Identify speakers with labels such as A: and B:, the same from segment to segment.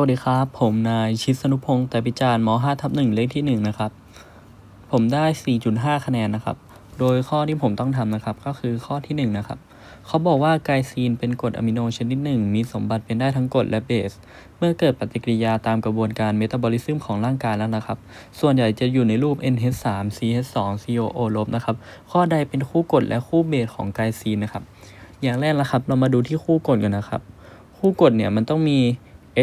A: วัสดีครับ ผมนายชิดสนุพงศ์แต่พิจารณ์ม5ทับ1เลขที่ 1 นะครับ ผมได้ 4.5 คะแนนนะครับ โดยข้อที่ผมต้องทำนะครับ ก็คือข้อที่ 1 นะครับ เขาบอกว่าไกลซีนเป็นกรดอะมิโนชนิดหนึ่ง มีสมบัติเป็นได้ทั้งกรดและเบส เมื่อเกิดปฏิกิริยาตามกระบวนการเมตาบอลิซึมของร่างกายแล้วนะครับ ส่วนใหญ่จะอยู่ในรูป NH3 CH2 COO ลบนะครับ ข้อใดเป็นคู่กรดและคู่เบสของไกลซีนนะครับ อย่างแรกนะครับ เรามาดูที่คู่กรดกันนะครับ คู่กรดเนี่ยมันต้องมี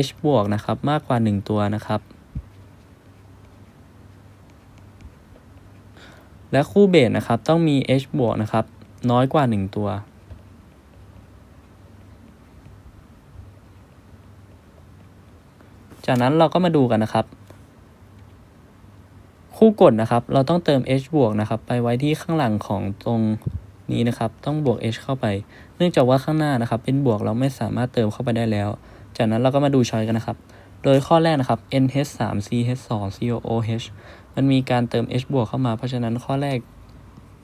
A: H บวกนะครับมากกว่า 1 ตัวนะครับ และคู่เบสนะครับต้องมี H บวกนะครับน้อยกว่า 1 ตัวจากนั้นเราก็มาดูกันนะครับ คู่กดนะครับ เราต้องเติม h บวกนะครับ ไปไว้ที่ข้างหลังของตรงนี้นะครับ ต้องบวก h เข้าไป เนื่องจากว่าข้างหน้านะครับ เป็นบวกเราไม่สามารถเติมเข้าไปได้แล้ว จากนั้นเราก็มาดูช้อยกันนะครับ โดยข้อแรกนะครับ nh3 ch2 cooh มันมีการเติม h บวกเข้ามา เพราะฉะนั้นข้อแรก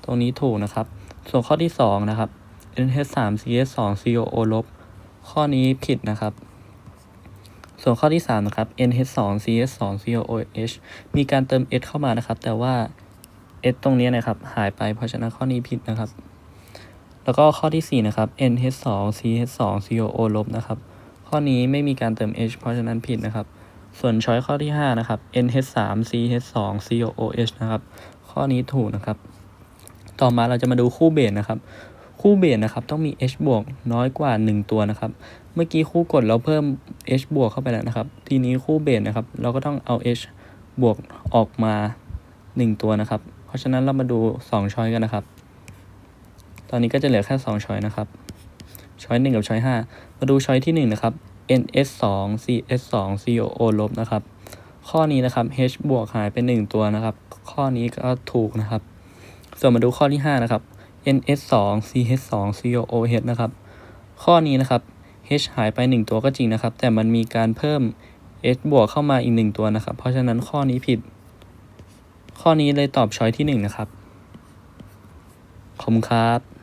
A: ตรงนี้ถูกนะครับ ส่วนข้อที่ 2 นะครับ nh3 ch2 coo ลบ ข้อนี้ผิดนะครับ ส่วนข้อที่ 3 นะครับ nh2 ch2 cooh มีการเติม h เข้ามานะครับ แต่ว่า h ตรงนี้นะครับ หายไปเพราะฉะนั้นข้อนี้ผิดนะครับ แล้วก็ข้อที่ 4 นะครับ nh2 ch2 coo ลบนะครับ ข้อนี้ไม่มีการเติม h เพราะฉะนั้นผิดนะครับ ส่วนช้อยข้อที่ 5 นะครับ nh3 ch2 cooh นะครับ ข้อนี้ถูกนะครับ ต่อมาเราจะมาดูคู่เบสนะครับ คู่เบสนะครับต้องมี h บวกน้อยกว่า 1 ตัวนะครับ เมื่อกี้คู่กดเราเพิ่ม h บวกเข้าไปแล้วนะครับ ทีนี้คู่เบสนะครับ เราก็ต้องเอา h บวกออกมา 1 ตัวนะครับ เพราะฉะนั้นเรามาดู2ช้อยกันนะครับ ตอนนี้ก็จะเหลือแค่2ช้อยนะครับ ช้อย1กับช้อย5มาดูช้อยที่ 1 นะครับ ns2 cs2 coo ลบนะครับ ข้อนี้นะครับ h บวกหายไป 1 ตัวนะครับ ข้อนี้ก็ถูกนะครับ ส่วนมาดูข้อที่ 5 นะครับ ns2 ch2 cooh นะครับ ข้อนี้นะครับ h หายไป 1 ตัวก็จริงนะครับ แต่มันมีการเพิ่ม h บวกเข้ามาอีก 1 ตัวนะครับ เพราะฉะนั้นข้อนี้ผิด ข้อนี้เลยตอบช้อยที่ 1 นะครับ ขอบคุณครับ